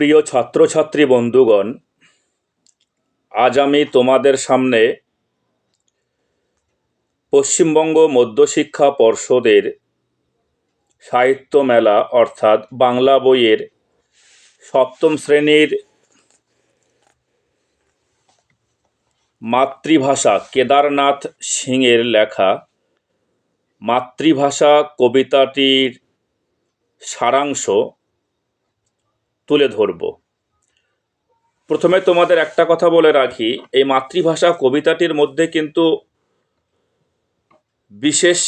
প্রিয় ছাত্রছাত্রী বন্ধুগণ, আজ আমি তোমাদের সামনে পশ্চিমবঙ্গ মধ্যশিক্ষা পর্ষদের সাহিত্য মেলা, অর্থাৎ বাংলা বইয়ের সপ্তম শ্রেণির মাতৃভাষা কেদারনাথ সিংয়ের লেখা মাতৃভাষা কবিতাটির সারাংশ তুলে ধরব। প্রথমে তোমাদের একটা কথা বলে রাখি, এই মাতৃভাষা কবিতাটির মধ্যে কিন্তু বিশেষ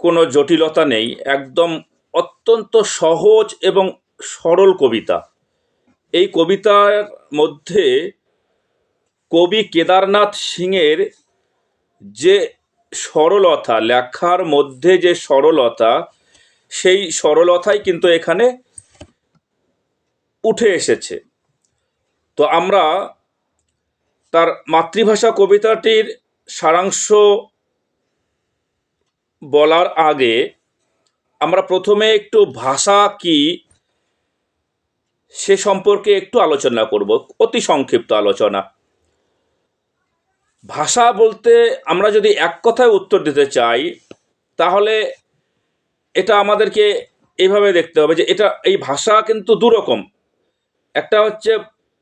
কোনো জটিলতা নেই, একদম অত্যন্ত সহজ এবং সরল কবিতা। এই কবিতার মধ্যে কবি কেদারনাথ সিংয়ের যে সরলতা, লেখার মধ্যে যে সরলতা সেই সরলতাই কিন্তু এখানে উঠে এসেছে। তো আমরা তার মাতৃভাষা কবিতাটির সারাংশ বলার আগে আমরা প্রথমে একটু ভাষা কি সে সম্পর্কে একটু আলোচনা করব, অতি সংক্ষিপ্ত আলোচনা। ভাষা বলতে আমরা যদি এক কথায় উত্তর দিতে চাই, তাহলে আমাদেরকে এইভাবে দেখতে হবে যে এটা, এই ভাষা কিন্তু দুরকম। একটা হচ্ছে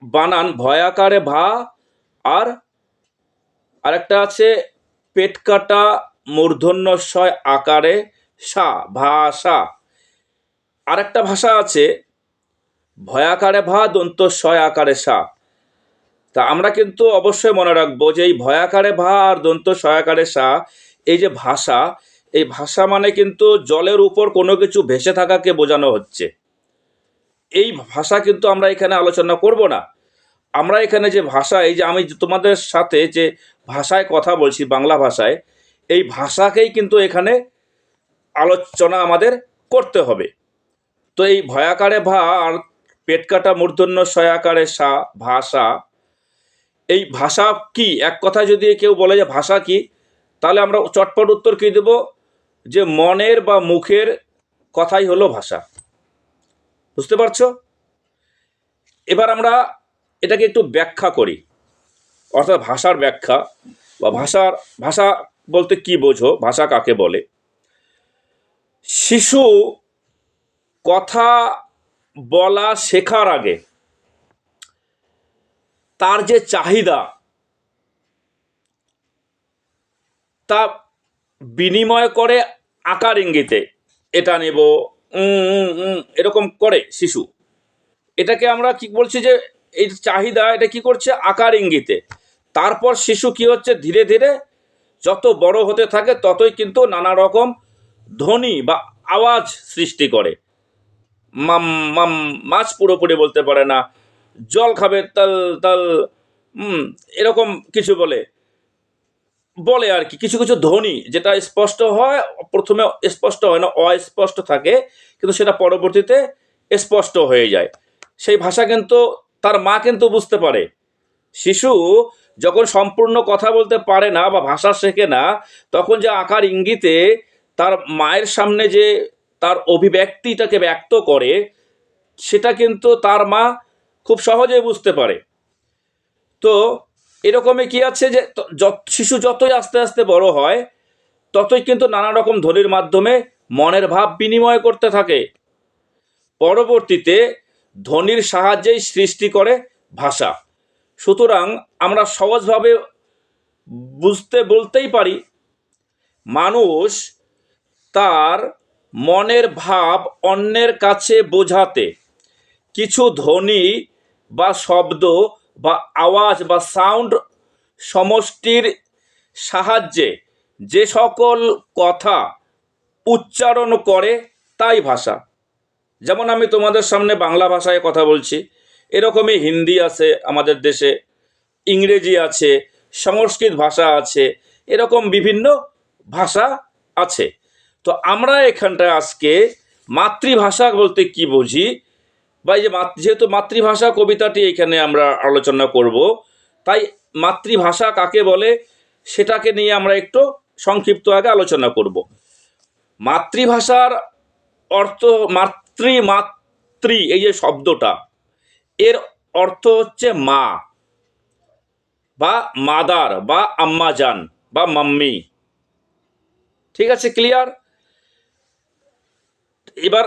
বানান, ভয়াকারে ভা, আর আরেকটা আছে পেট কাটা মূর্ধন্যস্বয় আকারে সা ভাষা আরেকটা ভাষা আছে ভয়াকারে ভা দন্তস্বয় আকারে সা। তা আমরা কিন্তু অবশ্যই মনে রাখব যে এই ভয়াকারে ভা আর দন্ত সয়াকারে সা, এই যে ভাষা এই ভাষা মানে কিন্তু জলের উপর কোনো কিছু ভেসে থাকাকে বোঝানো হচ্ছে। এই ভাষা কিন্তু আমরা এখানে আলোচনা করব না। আমরা এখানে যে ভাষা, এই যে আমি তোমাদের সাথে যে ভাষায় কথা বলছি, বাংলা ভাষায়, এই ভাষাকেই কিন্তু এখানে আলোচনা আমাদের করতে হবে। তো এই ভয়াকারে ভা আর পেট কাটা মূর্ধন্য সয়াকারে সা, ভাষা, এই ভাষা কি? এক কথায় যদি কেউ বলে যে ভাষা কি, তাহলে আমরা চটপট উত্তর কী দেব? যে মনের বা মুখের কথাই হলো ভাষা। বুঝতে পারছ? এবার আমরা এটাকে একটু ব্যাখ্যা করি। অর্থাৎ ভাষার ব্যাখ্যা বা ভাষার, ভাষা বলতে কি বোঝো, ভাষা কাকে বলে? শিশু কথা বলা শেখার আগে তার যে চাহিদা, তা বিনিময় করে আকার ইঙ্গিতে। এটা নেব এরকম করে শিশু। এটাকে আমরা কি বলছি যে, এই চাহিদা এটা কি করছে? আকার ইঙ্গিতে। তারপর শিশু কি হচ্ছে? ধীরে ধীরে যত বড় হতে থাকে ততই কিন্তু নানা রকম ধ্বনি বা আওয়াজ সৃষ্টি করে। মাম মাম, মাছ পুরোপুরি বলতে পারে না, জল খাবে, তাল তাল এরকম কিছু বলে। বলে আর কি, কিছু কিছু ধ্বনি যেটা স্পষ্ট হয়, প্রথমে স্পষ্ট হয় না, অস্পষ্ট থাকে, কিন্তু সেটা পরবর্তীতে স্পষ্ট হয়ে যায়। সেই ভাষা কিন্তু, তার মা কিন্তু বুঝতে পারে। শিশু যখন সম্পূর্ণ কথা বলতে পারে না বা ভাষা শেখে না, তখন যে আকার ইঙ্গিতে তার মায়ের সামনে যে তার অভিব্যক্তিটাকে ব্যক্ত করে, সেটা কিন্তু তার মা খুব সহজেই বুঝতে পারে। তো এরকমই কি আছে যে শিশু যতই আস্তে আস্তে বড় হয়, ততই কিন্তু নানা রকম ধ্বনির মাধ্যমে মনের ভাব বিনিময় করতে থাকে। পরবর্তীতে ধ্বনির সাহায্যেই সৃষ্টি করে ভাষা। সুতরাং আমরা সহজভাবে বুঝতে বলতেই পারি, মানুষ তার মনের ভাব অন্যের কাছে বোঝাতে, কিছু ধ্বনি বা শব্দ বা আওয়াজ বা সাউন্ড সমষ্টির সাহায্যে যে সকল কথা উচ্চারণ করে তাই ভাষা। যেমন আমি তোমাদের সামনে বাংলা ভাষায় কথা বলছি, এরকমই হিন্দি আছে আমাদের দেশে, ইংরেজি আছে, সংস্কৃত ভাষা আছে, এরকম বিভিন্ন ভাষা আছে। তো আমরা এখানটায় আজকে মাতৃভাষা বলতে কি বুঝি? বা এই যে যেহেতু মাতৃভাষা কবিতাটি এখানে আমরা আলোচনা করব, তাই মাতৃভাষা কাকে বলে সেটাকে নিয়ে আমরা একটু সংক্ষিপ্ত আগে আলোচনা করব। মাতৃভাষার অর্থ মাতৃ মাতৃ, এই যে শব্দটা, এর অর্থ হচ্ছে মা বা মাদার বা আম্মাজান বা মাম্মি। ঠিক আছে, ক্লিয়ার? এবার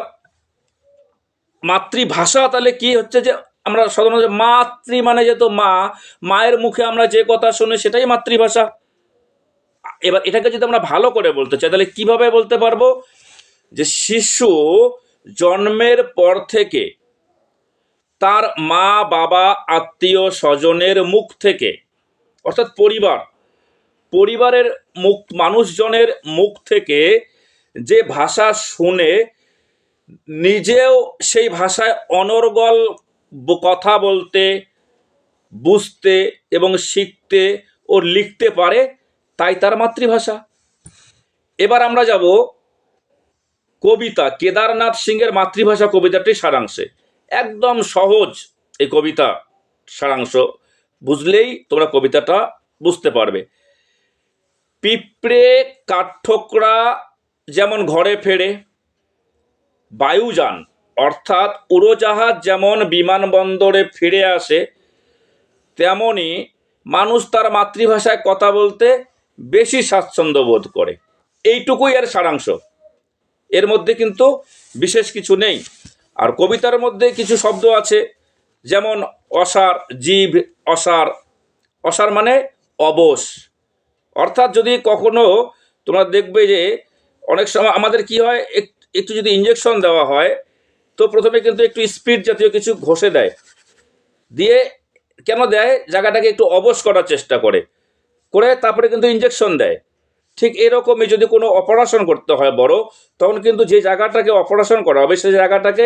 মাতৃভাষা, তাহলে কি হচ্ছে যে আমরা সাধারণত মাতৃ মানে যেহেতু মা, মায়ের মুখে আমরা যে কথা শুনি সেটাই মাতৃভাষা। এবার এটাকে যদি আমরা ভালো করে বলতে চাই, তাহলে কীভাবে বলতে পারব? যে শিশু জন্মের পর থেকে তার মা, বাবা, আত্মীয়, স্বজনের মুখ থেকে, অর্থাৎ পরিবার, পরিবারের মুখ, মানুষজনের মুখ থেকে যে ভাষা শুনে নিজেও সেই ভাষায় অনর্গল কথা বলতে, বুঝতে এবং শিখতে ও লিখতে পারে, তাই তার মাতৃভাষা। এবার আমরা যাব কবিতা, কেদারনাথ সিংয়ের মাতৃভাষা কবিতাটি সারাংশে। একদম সহজ এই কবিতা সারাংশ। বুঝলেই তোমরা কবিতাটা বুঝতে পারবে। পিঁপড়ে কাঠঠোকরা যেমন ঘরে ফেরে বায়ুযান, অর্থাৎ উড়োজাহাজ যেমন বিমানবন্দরে ফিরে আসে, তেমনি মানুষ তার মাতৃভাষায় কথা বলতে বেশি স্বাচ্ছন্দ্য বোধ করে। এইটুকুই এর সারাংশ। এর মধ্যে কিন্তু বিশেষ কিছু নেই। আর কবিতার মধ্যে কিছু শব্দ আছে, যেমন অসার, জীব, অসার। অসার মানে অবশ। অর্থাৎ যদি কখনো তোমরা দেখবে যে অনেক সময় আমাদের কি হয় একটু যদি ইঞ্জেকশন দেওয়া হয়, তো প্রথমে কিন্তু একটু স্পিড জাতীয় কিছু ঘষে দেয়। দিয়ে কেন দেয়? জায়গাটাকে একটু অবশ করার চেষ্টা করে। করে তারপরে কিন্তু ইঞ্জেকশন দেয়। ঠিক এরকমই যদি কোনো অপারেশন করতে হয় বড়, তখন কিন্তু যে জায়গাটাকে অপারেশন করা হবে, সেই জায়গাটাকে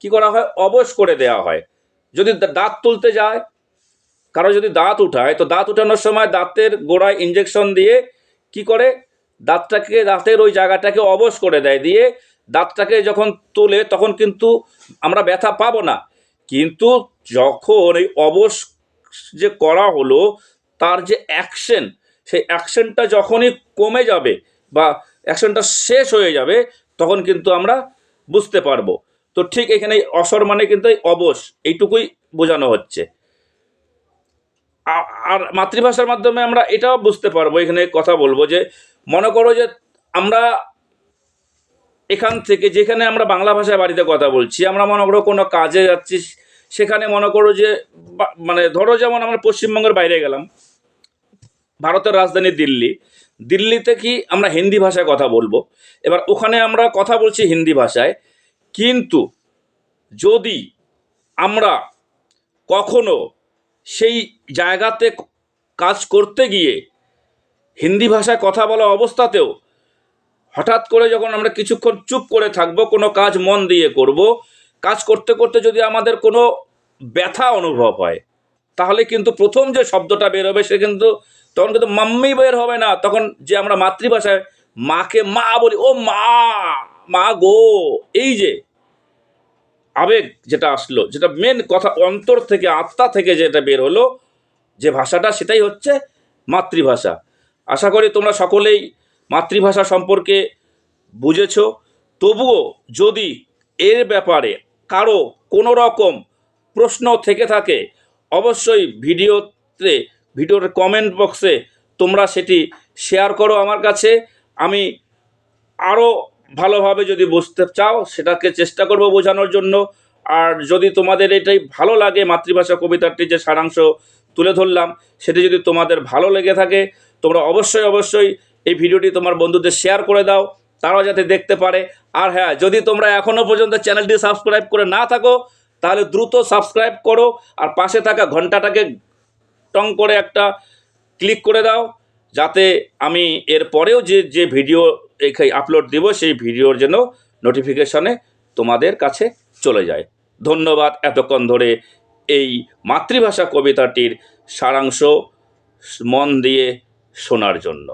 কি করা হয়? অবশ করে দেওয়া হয়। যদি দাঁত তুলতে যায়, কারও যদি দাঁত উঠায়, তো দাঁত উঠানোর সময় দাঁতের গোড়ায় ইঞ্জেকশন দিয়ে কি করে? দাঁতটাকে, দাঁতের ওই জায়গাটাকে অবশ করে দেয়। দিয়ে দাঁতটাকে যখন তোলে, তখন কিন্তু আমরা ব্যথা পাবো না। কিন্তু যখন এই অবশ যে করা হলো, তার যে অ্যাকশন সেই অ্যাকশনটা যখনই কমে যাবে বা অ্যাকশনটা শেষ হয়ে যাবে, তখন কিন্তু আমরা বুঝতে পারব। তো ঠিক এখানে অসর মানে কিন্তু এই অবশ, এইটুকুই বোঝানো হচ্ছে। আর মাতৃভাষার মাধ্যমে আমরা এটাও বুঝতে পারব, এখানে কথা বলব যে, মনে করো যে আমরা এখান থেকে যেখানে আমরা বাংলা ভাষায় বাড়িতে কথা বলছি, আমরা মনে করো কোনো কাজে যাচ্ছি, সেখানে মনে করো যে মানে ধরো যেমন আমরা পশ্চিমবঙ্গের বাইরে গেলাম, ভারতের রাজধানী দিল্লি, দিল্লিতে কি আমরা হিন্দি ভাষায় কথা বলব? এবার ওখানে আমরা কথা বলছি হিন্দি ভাষায়, কিন্তু যদি আমরা কখনো সেই জায়গাতে কাজ করতে গিয়ে হিন্দি ভাষায় কথা বলা অবস্থাতেও হঠাৎ করে যখন আমরা কিছুক্ষণ চুপ করে থাকব, কোনো কাজ মন দিয়ে করব, কাজ করতে করতে যদি আমাদের কোনো ব্যথা অনুভব হয়, তাহলে কিন্তু প্রথম যে শব্দটা বের হবে সে কিন্তু তখন কিন্তু মাম্মি বের হবে না। তখন যে আমরা মাতৃভাষায় মাকে মা বলি, ও মা মা গো। এই যে আবেগ যেটা আসলো, যেটা মেন কথা অন্তর থেকে, আত্মা থেকে যেটা বের হলো, যে ভাষাটা সেটাই হচ্ছে মাতৃভাষা। আশা করি তোমরা সকলেই মাতৃভাষা সম্পর্কে বুঝেছ? তবুও যদি এর ব্যাপারে কারও কোনো রকম প্রশ্ন থেকে থাকে, অবশ্যই ভিডিওতে, ভিডিওর কমেন্ট বক্সে তোমরা সেটি শেয়ার করো আমার কাছে। আমি আরও ভালোভাবে যদি বুঝতে চাও, সেটাকে চেষ্টা করব বোঝানোর জন্য। আর যদি তোমাদের এটাই ভালো লাগে, মাতৃভাষা কবিতাটি যে সারাংশ তুলে ধরলাম, সেটি যদি তোমাদের ভালো লেগে থাকে, তোমরা অবশ্যই অবশ্যই এই ভিডিওটি তোমার বন্ধুদের শেয়ার করে দাও, তারাও যাতে দেখতে পারে। আর হ্যাঁ যদি তোমরা এখনও পর্যন্ত চ্যানেলটি সাবস্ক্রাইব করে না থাকো, তাহলে দ্রুত সাবস্ক্রাইব করো আর পাশে থাকা ঘন্টাটাকে টং করে একটা ক্লিক করে দাও, যাতে আমি এর পরেও যে যে ভিডিও আপলোড দিব, সেই ভিডিওর যেন নোটিফিকেশনে তোমাদের কাছে চলে যায়। ধন্যবাদ এতক্ষণ ধরে এই মাতৃভাষা কবিতাটির সারাংশ মন দিয়ে শোনার জন্য।